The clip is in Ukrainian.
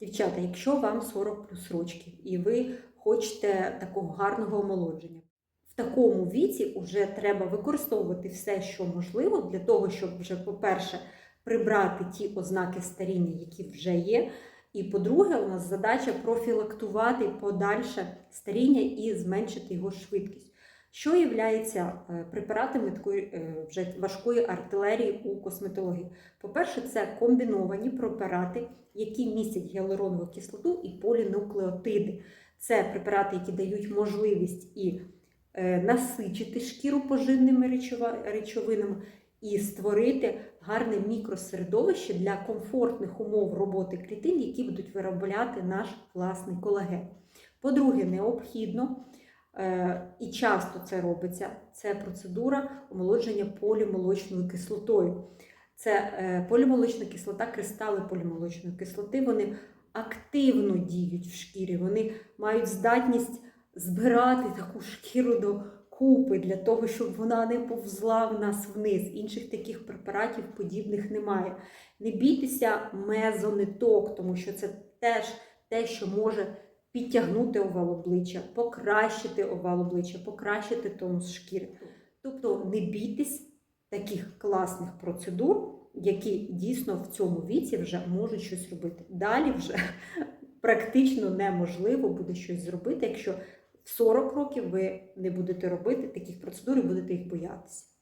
Дівчата, якщо вам 40 плюс рочків і ви хочете такого гарного омолодження, в такому віці вже треба використовувати все, що можливо, для того, щоб вже, по-перше, прибрати ті ознаки старіння, які вже є. І по-друге, у нас задача профілактувати подальше старіння і зменшити його швидкість. Що є препаратами такої е, вже важкої артилерії у косметології? По-перше, це комбіновані препарати, які містять гіалуронову кислоту і полінуклеотиди. Це препарати, які дають можливість і е, насичити шкіру поживними речовинами, і створити гарне мікросередовище для комфортних умов роботи клітин, які будуть виробляти наш власний колаген. По-друге, необхідно е, і часто це робиться. Це процедура омолодження полімолочною кислотою. Це е, полімолочна кислота, кристали полімолочної кислоти. Вони активно діють в шкірі, вони мають здатність збирати таку шкіру до купи для того, щоб вона не повзла в нас вниз. Інших таких препаратів подібних немає. Не бійтеся мезониток, тому що це теж те, що може підтягнути овал обличчя, покращити овал обличчя, покращити тонус шкіри. Тобто не бійтесь таких класних процедур, які дійсно в цьому віці вже можуть щось робити. Далі вже практично неможливо буде щось зробити, якщо в 40 років ви не будете робити таких процедур і будете їх боятися.